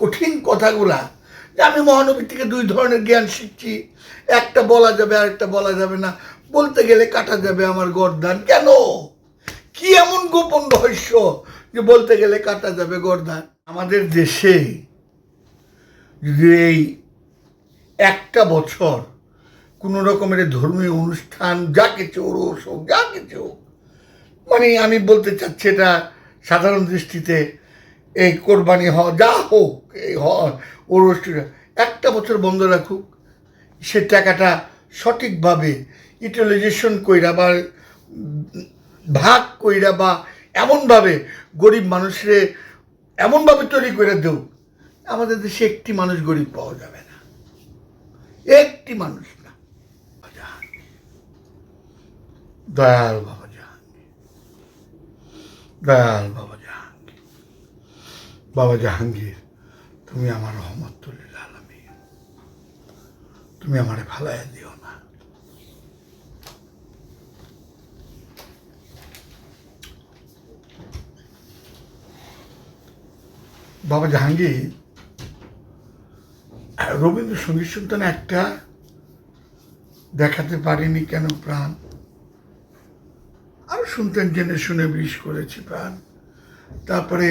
কঠিন কথাগুলা যে আমি মহানবী থেকে দুই ধরনের জ্ঞান শিখছি। একটা বলা যাবে আর একটা বলা যাবে না। বলতে গেলে কাটা যাবে আমার গরদান। কেন? কি এমন গোপন রহস্য যে বলতে গেলে কাটা যাবে গরদান? আমাদের দেশে যদি এই একটা বছর কোনো রকমের ধর্মীয় অনুষ্ঠান, যা কিছু ওরস হোক, যা কিছু হোক মানে আমি বলতে চাচ্ছি এটা সাধারণ দৃষ্টিতে এই কোরবানি হ যা হোক এই ওরসটা একটা বছর বন্ধ রাখুক, সে টাকাটা সঠিকভাবে ইউটিলাইজেশন কইরা বা ভাগ কইরা বা এমনভাবে গরিব মানুষরে এমনভাবে তৈরি করে দেও আমাদের দেশে একটি মানুষ গরিব পাওয়া যাবে না। একটি মানুষ না। দয়াল বাবা জাহাঙ্গীর। দয়াল বাবা বাবা জাহাঙ্গীর, তুমি আমার রহমতুল্লিল আলমী। তুমি আমারে ফালাইয়া দিও না। বাবা জাহাঙ্গীর, রবীন্দ্রসঙ্গীত শুনতেন না একটা দেখাতে পারিনি কেন প্রাণ? আরও শুনতেন, জেনে শুনে বিষ করেছি প্রাণ। তারপরে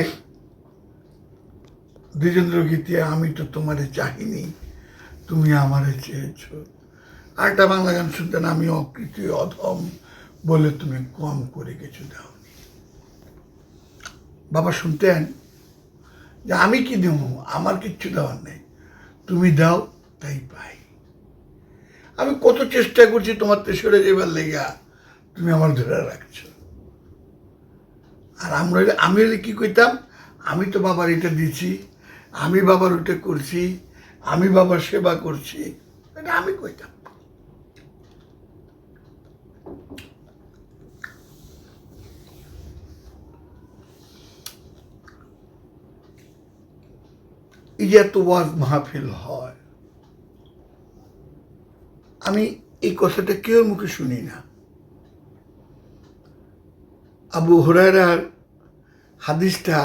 দ্বিজেন্দ্র গীতে, আমি তো তোমারে চাহিনি, তুমি আমারে চেয়েছ। আরেকটা বাংলা গান শুনতেন, আমি অকৃতি অধম বলে তুমি কম করে কিছু দাওনি। বাবা শুনতেন যে, আমি কি দেবো? আমার কিচ্ছু দেওয়ার নেই। তুমি দাও, তাই পাই। আমি কত চেষ্টা করছি তোমার তেসরে যেবার লেগা, তুমি আমার ধরে রাখছো। আর আমরা আমি হলে কি কইতাম? আমি তো বাবার এটা দিছি আমি বাবার ওটা করছি, আমি বাবার সেবা করছি, এটা আমি কইতাম। এই যে এত ওয়াজ মাহফিল হয়, আমি এই কথাটা কেউ মুখে শুনি না। আবু হুরায়রার হাদিসটা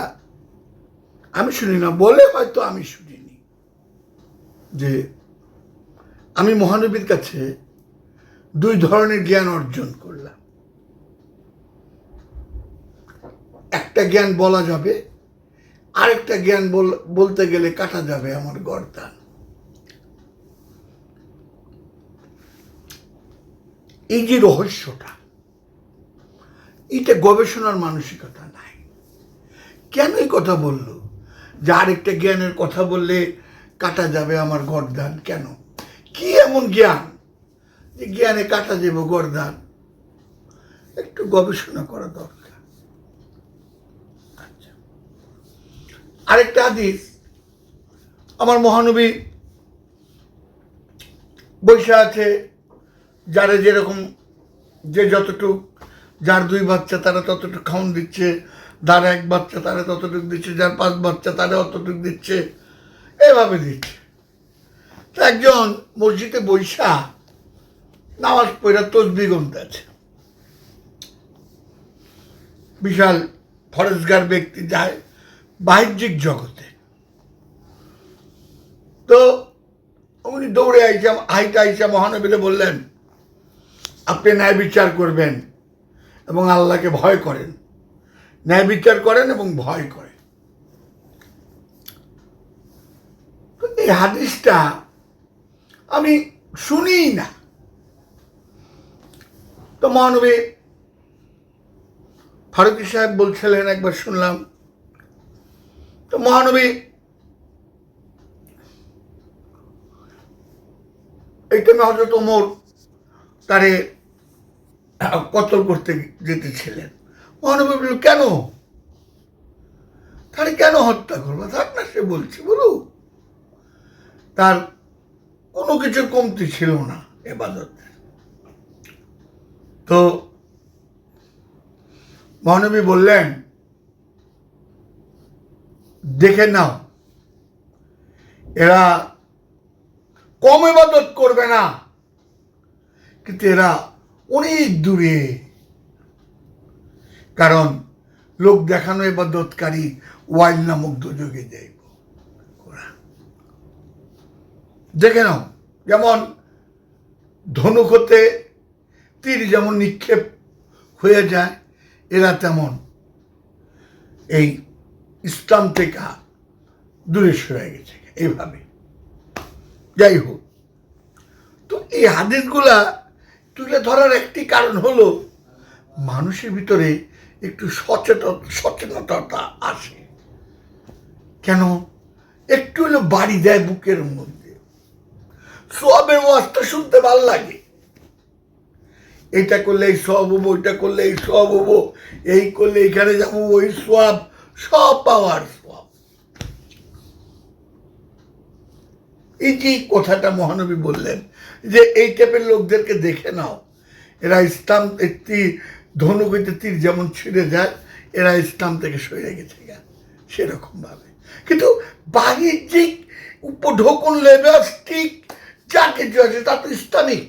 আমি শুনি না, বলে হয়তো আমি শুনিনি। যে আমি মহানবীর কাছে দুই ধরনের জ্ঞান অর্জন করলাম। একটা জ্ঞান বলা যাবে, আরেকটা জ্ঞান বল- বলতে গেলে কাটা যাবে আমার গর্দান এই যে রহস্যটা, এটা গবেষণার মানসিকতা নাই। কেন এই কথা বলল? যে আরেকটা জ্ঞানের কথা বললে কাটা যাবে আমার গরদান, কেন? কি এমন জ্ঞান যে জ্ঞানে কাটা যাবে গরদান? একটু গবেষণা করা দরকার। আচ্ছা। আরেকটা আদিস আমার মহানবী বৈশা আছে, যারা যেরকম যে যতটুক, যার দুই বাচ্চা তারা ততটুক খাওয়ান দিচ্ছে যার এক বাচ্চা তারা ততটুকু দিচ্ছে, যার পাঁচ বাচ্চা তারা অতটুকু দিচ্ছে, এভাবে দিচ্ছে। তো একজন মসজিদে বৈশা নামাজ পড়া তসবি গুনতে আছে। বিশাল ফরেজগার ব্যক্তি যায় বাহ্যিক জগতে। তো উনি দৌড়ে আইসা, হাইটা আইসা মহানবীরে বললেন, আপনি ন্যায় বিচার করবেন এবং আল্লাহকে ভয় করেন। ন্যায় বিচার করেন এবং ভয় করেন। এই হাদিসটা আমি শুনিই না। তো মহানবী ফারুকি সাহেব বলছিলেন, একবার শুনলাম। তো মহানবী এই টাইমে হজরত ওমর তারে কতল করতে যেতেছিলেন। মহানবী কেন? তাহলে কেন হত্যা করব? থাক না, সে বলছে বলু তার কোনো কিছুর কমতি ছিল না এবাদতে তো মহানবী বললেন, দেখে নাও, এরা কম ইবাদত করবে না, কিন্তু এরা অনেক দূরে কারণ লোক দেখানো এবাদতকারী ওয়াইল নামক দুযোগে যাইব দেখে নাও, যেমন ধনুক হতে তীর যেমন নিক্ষেপ হয়ে যায়, এরা তেমন এই ইসলাম থেকে দূরে সরে গেছে, এইভাবে। যাই হোক, তো এই হাদিসগুলা তুলে ধরার একটি কারণ হলো, মানুষের ভিতরে একটু সচেতন, সচেতনতা আসে। কেন? একটু হলো বাড়ি দেয় বুকের মধ্যে। সবের ওয়াজটা শুনতে ভালো লাগে। এটা করলে এই সব হব, ওইটা করলে এই সব হব, এই করলে এখানে যাব, ওই সব সব পাওয়ার সব এই যে কথাটা মহানবী বললেন যে, এই টাইপের লোকদেরকে দেখে নাও। এরা ইসলাম একটি ধনুক তীর যেমন ছিঁড়ে যায়, এরা ইসলাম থেকে সরে গেছে গা। সেরকম ভাবে। কিন্তু বাণিজ্যিক উপঢোকন লেবাস্টিক যা কিছু আছে, তা তো ইসলামিক।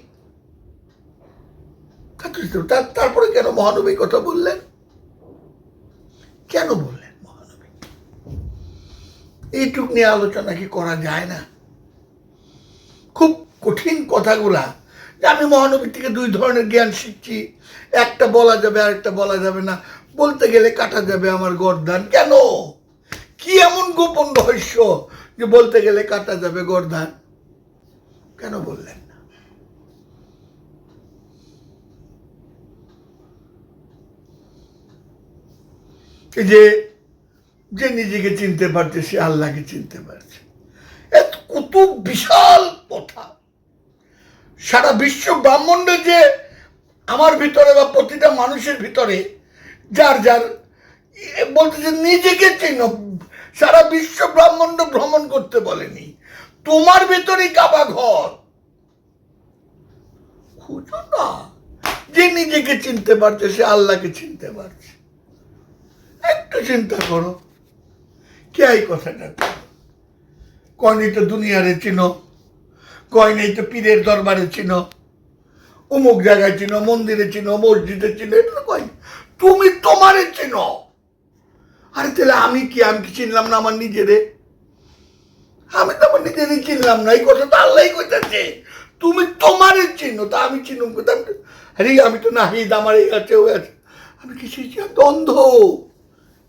তারপরে কেন মহানবী কথা বললেন? কেন বললেন মহানবী? এইটুক নিয়ে আলোচনা কি করা যায় না? খুব কঠিন কথাগুলা যে আমি মহানবীর থেকে দুই ধরনের জ্ঞান শিখছি। একটা বলা যাবে আর একটা বলা যাবে না। বলতে গেলে কাটা যাবে আমার গরদান। কেন? কি এমন গোপন রহস্য যে বলতে গেলে কাটা যাবে গরদান? কেন বললেন না? যে যে নিজেকে চিনতে পারছে, সে আল্লাহকে চিনতে পারছে। এত কত বিশাল কথা সারা বিশ্ব ব্রাহ্মণ্ড যে আমার ভিতরে বা প্রতিটা মানুষের ভিতরে যার যার বলতেছে নিজেকে চেনো সারা বিশ্ব ব্রাহ্মণ্ড ভ্রমণ করতে বলেনি। তোমার ভিতরেই কাবা ঘর। খুঁজো না। যে নিজেকে চিনতে পারছে, সে আল্লাহকে চিনতে পারছে। একটু চিন্তা করো। কে এই কথাটা তো দুনিয়ারে চিনো। কয় নেই তো পীরের দরবারে চিনো? অমুক জায়গায় চিনো, মন্দিরে চিনো, মসজিদে চিনো এটা কয়? তুমি তোমারে চিনো। আরে তাহলে আমি কি আমি কি চিনলাম না আমার নিজেরে? আমি তো আমার নিজেরই চিনলাম না, এই কথা তো আল্লাহ কইতেছে। তুমি তোমারে চিনো, তা আমি চিনুম কোথাও আরে আমি তো নাহিদ, আমার এই আছে, ওই আছে। আমি কি চিনি আমি তো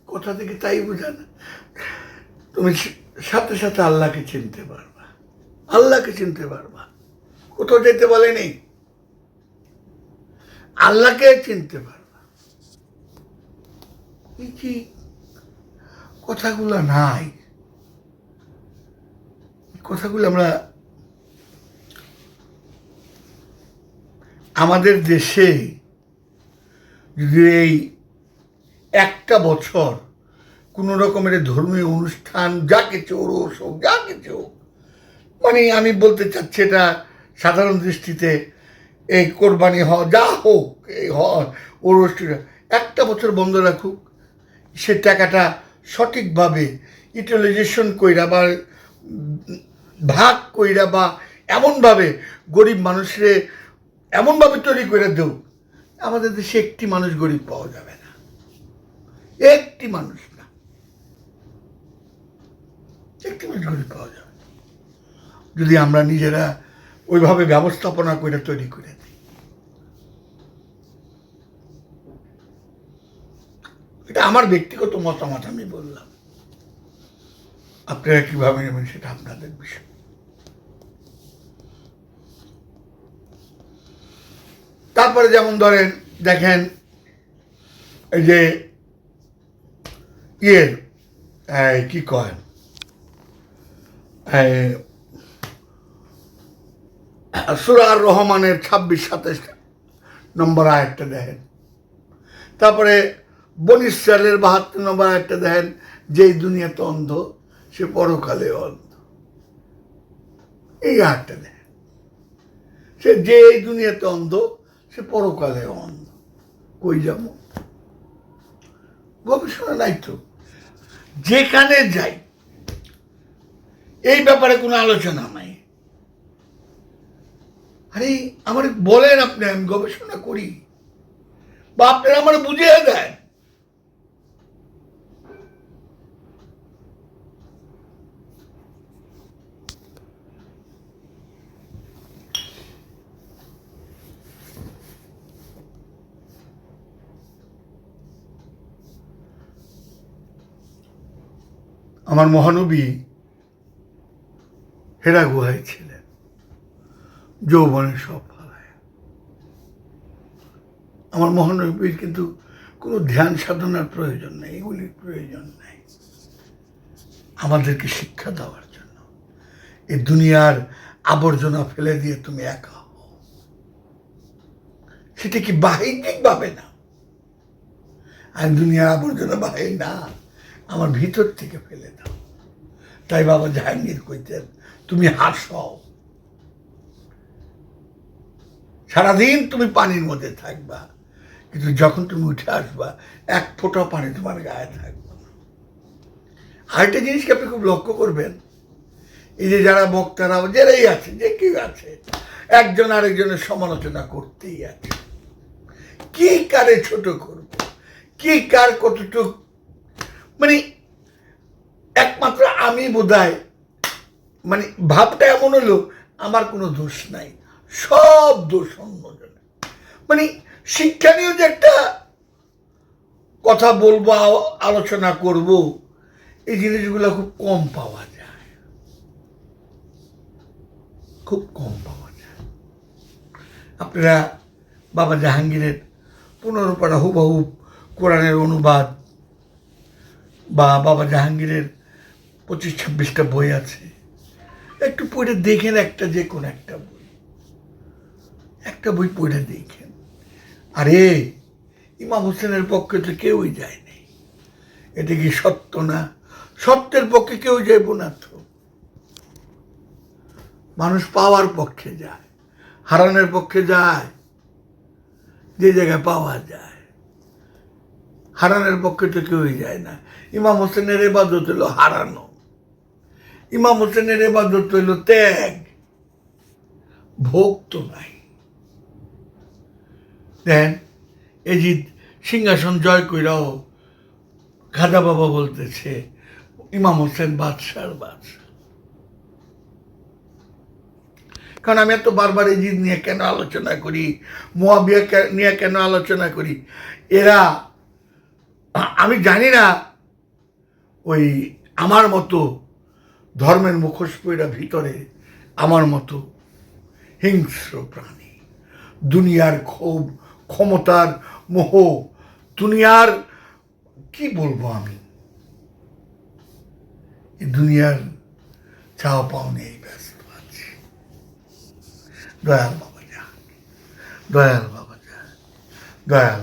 কথা থেকে তাই বোঝা না তুমি সাথে সাথে আল্লাহকে চিনতে পারবা আল্লাহকে চিনতে পারবা। কোথাও যেতে বলে নেই আল্লাহকে চিনতে পারবা। যে কথাগুলো নাই? কথাগুলো আমরা আমাদের দেশে যদি এই একটা বছর কোনো রকমের ধর্মীয় অনুষ্ঠান, যা কিছু ওরস হোক যা কিছু হোক মানে আমি বলতে চাচ্ছি, এটা সাধারণ দৃষ্টিতে এই কোরবানি হ যা হোক এই ওরস একটা বছর বন্ধ রাখুক, সে টাকাটা সঠিকভাবে ইউটিলাইজেশন কইরা বা ভাগ কইরা বা এমনভাবে গরিব মানুষরে এমনভাবে তৈরি করে দেও, আমাদের দেশে একটি মানুষ গরিব পাওয়া যাবে না একটি মানুষ না একটি মানুষ গরিব পাওয়া যাবে। যদি আমরা নিজেরা ওইভাবে ব্যবস্থাপনা করে তৈরি করে দিই। এটা আমার ব্যক্তিগত মতামত, আমি বললাম। আপনারা কীভাবে নেবেন সেটা আপনাদের বিষয়। তারপরে যেমন ধরেন, দেখেন এই যে ইয়ের কি কয়? সুরার রহমানের ছাব্বিশ সাতাশ নম্বর আয়টা দেখেন। তারপরে বনিশ্চালের বাহাত্তর নম্বর আয়টা দেখেন, যেই দুনিয়াতে অন্ধ, সে পরকালে অন্ধ। এই আয়টা দেখেন। সে যে এই দুনিয়াতে অন্ধ, সে পরকালে অন্ধ। কই যাব? গবেষণা নাই তো। যেখানে যাই, এই ব্যাপারে কোনো আলোচনা নাই। আরে, আমার বলেন আপনি, আমি গবেষণা করি। বা আপনারা আমার বুঝিয়ে দেন। আমার মহানবী হেরা গুহায় ছিলেন। যৌবনে সব ফালায় আমার মহানবীর কিন্তু কোনো ধ্যান সাধনার প্রয়োজন নেই, এগুলির প্রয়োজন নেই। আমাদেরকে শিক্ষা দেওয়ার জন্য। এই দুনিয়ার আবর্জনা ফেলে দিয়ে তুমি একা হও। সেটা কি বাহিক ভাবে না? আর দুনিয়ার আবর্জনা বাহির না, আমার ভিতর থেকে ফেলে দাও। তাই বাবা জাহাঙ্গীর কইতেন, তুমি হাসাও সারাদিন তুমি পানির মধ্যে থাকবা, কিন্তু যখন তুমি উঠে আসবা, এক ফোঁটা পানি তোমার গায়ে থাকবে আরেকটা জিনিসকে আপনি খুব লক্ষ্য করবেন, এই যে যারা বক্তারা যারাই আছে, যে কেউ আছে, একজন আরেকজনের সমালোচনা করতেই আছে। কি কারে ছোট করব? কি কার কতটুক? মানে একমাত্র আমি বোধহয় মানে ভাবটা এমন হলো আমার কোনো দোষ নাই। সব দোষ অন্যজনের মানে শিক্ষা নিয়েও যে একটা কথা বলব আলোচনা করব, এই জিনিসগুলো খুব কম পাওয়া যায়। খুব কম পাওয়া যায়। আপনারা বাবা জাহাঙ্গীরের পনেরো পাড়া হুবাহু কোরআনের অনুবাদ বা বাবা জাহাঙ্গীরের পঁচিশ ছাব্বিশটা বই আছে, একটু পড়ে দেখেন একটা যে কোনো একটা বই। একটা বই পড়ে দেখেন। আরে, ইমাম হোসেনের পক্ষে তো কেউই যায়নি এটা কি সত্য না? সত্যের পক্ষে কেউ যাইব না তো। মানুষ পাওয়ার পক্ষে যায়, হারানোর পক্ষে যায়, যে জায়গায় পাওয়া যায়। হারানোর পক্ষে তো কেউই যায় না। ইমাম হোসেনের এবাদত হলো হারানো। ইমাম হোসেনের এবাদত হইল ত্যাগ। ভোগ তো নাই। দেন এজিদ সিংহাসন জয় কইরাও খাজা বাবা বলতেছে, ইমাম হোসেন বাদশার বাদশাহ কারণ আমি এত বারবার এই জিদ নিয়ে কেন আলোচনা করি, মোয়াবিয়া নিয়ে কেন আলোচনা করি? এরা, আমি জানি না, ওই আমার মতো ধর্মের মুখোশ পইরা ভিতরে আমার মতো হিংস্র প্রাণী, দুনিয়ার ক্ষোভ ক্ষমতার মোহ, দুনিয়ার, কি বলব আমি? দুনিয়ার চাওয়া পাও নেই, ব্যস্ত আছি। দয়াল বাবা যা দয়াল বাবা যা দয়াল